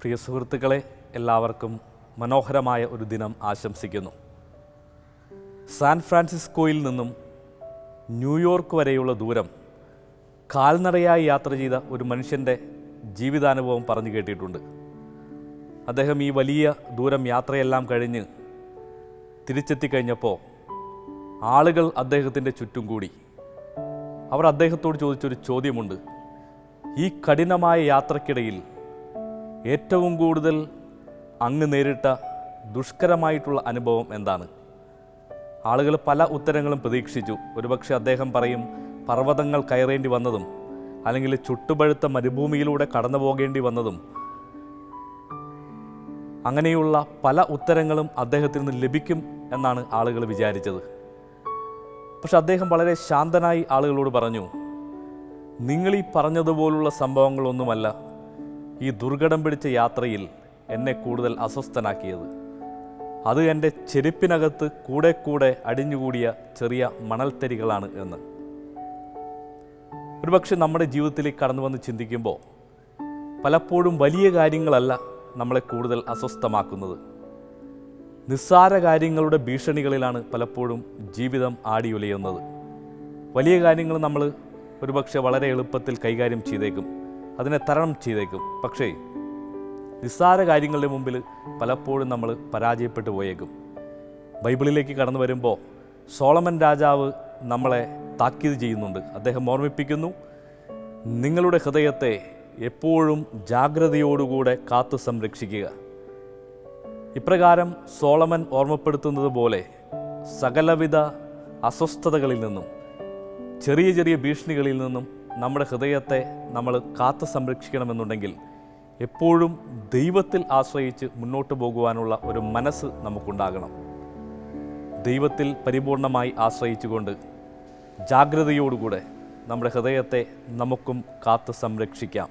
പ്രിയ സുഹൃത്തുക്കളെ എല്ലാവർക്കും മനോഹരമായ ഒരു ദിനം ആശംസിക്കുന്നു. സാൻ ഫ്രാൻസിസ്കോയിൽ നിന്നും ന്യൂയോർക്ക് വരെയുള്ള ദൂരം കാൽനടയായി യാത്ര ചെയ്ത ഒരു മനുഷ്യന്റെ ജീവിതാനുഭവം പറഞ്ഞു കേട്ടിട്ടുണ്ട്. അദ്ദേഹം ഈ വലിയ ദൂരം യാത്രയെല്ലാം കഴിഞ്ഞ് തിരിച്ചെത്തിക്കഴിഞ്ഞപ്പോൾ ആളുകൾ അദ്ദേഹത്തിന്റെ ചുറ്റും കൂടി. അവർ അദ്ദേഹത്തോട് ചോദിച്ചൊരു ചോദ്യമുണ്ട്. ഈ കഠിനമായ യാത്രക്കിടയിൽ ഏറ്റവും കൂടുതൽ അങ്ങ് നേരിട്ട ദുഷ്കരമായിട്ടുള്ള അനുഭവം എന്താണ്? ആളുകൾ പല ഉത്തരങ്ങളും പ്രതീക്ഷിച്ചു. ഒരുപക്ഷെ അദ്ദേഹം പറയും പർവതങ്ങൾ കയറേണ്ടി വന്നതും അല്ലെങ്കിൽ ചുട്ടുപഴുത്ത മരുഭൂമിയിലൂടെ കടന്നു പോകേണ്ടി വന്നതും. അങ്ങനെയുള്ള പല ഉത്തരങ്ങളും അദ്ദേഹത്തിൽ നിന്ന് ലഭിക്കും എന്നാണ് ആളുകൾ വിചാരിച്ചത്. പക്ഷെ അദ്ദേഹം വളരെ ശാന്തനായി ആളുകളോട് പറഞ്ഞു നിങ്ങളീ പറഞ്ഞതുപോലുള്ള സംഭവങ്ങളൊന്നുമല്ല ഈ ദുർഘടം പിടിച്ച യാത്രയിൽ എന്നെ കൂടുതൽ അസ്വസ്ഥനാക്കിയത്. അത് എന്റെ ചെരുപ്പിനകത്ത് കൂടെ കൂടെ അടിഞ്ഞുകൂടിയ ചെറിയ മണൽത്തരികളാണ് എന്ന്. ഒരുപക്ഷെ നമ്മുടെ ജീവിതത്തിലേക്ക് കടന്നു വന്ന് ചിന്തിക്കുമ്പോൾ പലപ്പോഴും വലിയ കാര്യങ്ങളല്ല നമ്മളെ കൂടുതൽ അസ്വസ്ഥമാക്കുന്നത്. നിസ്സാര കാര്യങ്ങളുടെ ഭീഷണികളിലാണ് പലപ്പോഴും ജീവിതം ആടിയുലയുന്നത്. വലിയ കാര്യങ്ങൾ നമ്മൾ ഒരുപക്ഷെ വളരെ എളുപ്പത്തിൽ കൈകാര്യം ചെയ്തേക്കും അതിനെ തരണം ചെയ്തേക്കും. പക്ഷേ നിസ്സാര കാര്യങ്ങളുടെ മുമ്പിൽ പലപ്പോഴും നമ്മൾ പരാജയപ്പെട്ടു പോയേക്കും. ബൈബിളിലേക്ക് കടന്നു വരുമ്പോൾ സോളമൻ രാജാവ് നമ്മളെ താക്കീത് ചെയ്യുന്നുണ്ട്. അദ്ദേഹം ഓർമ്മിപ്പിക്കുന്നു നിങ്ങളുടെ ഹൃദയത്തെ എപ്പോഴും ജാഗ്രതയോടുകൂടെ കാത്തു സംരക്ഷിക്കുക. ഇപ്രകാരം സോളമൻ ഓർമ്മപ്പെടുത്തുന്നത് പോലെ സകലവിധ അസ്വസ്ഥതകളിൽ നിന്നും ചെറിയ ചെറിയ ഭീഷണികളിൽ നിന്നും നമ്മുടെ ഹൃദയത്തെ നമ്മൾ കാത്തു സംരക്ഷിക്കണമെന്നുണ്ടെങ്കിൽ എപ്പോഴും ദൈവത്തിൽ ആശ്രയിച്ച് മുന്നോട്ട് പോകുവാനുള്ള ഒരു മനസ്സ് നമുക്കുണ്ടാകണം. ദൈവത്തിൽ പരിപൂർണമായി ആശ്രയിച്ചുകൊണ്ട് ജാഗ്രതയോടുകൂടെ നമ്മുടെ ഹൃദയത്തെ നമുക്കും കാത്തു സംരക്ഷിക്കാം.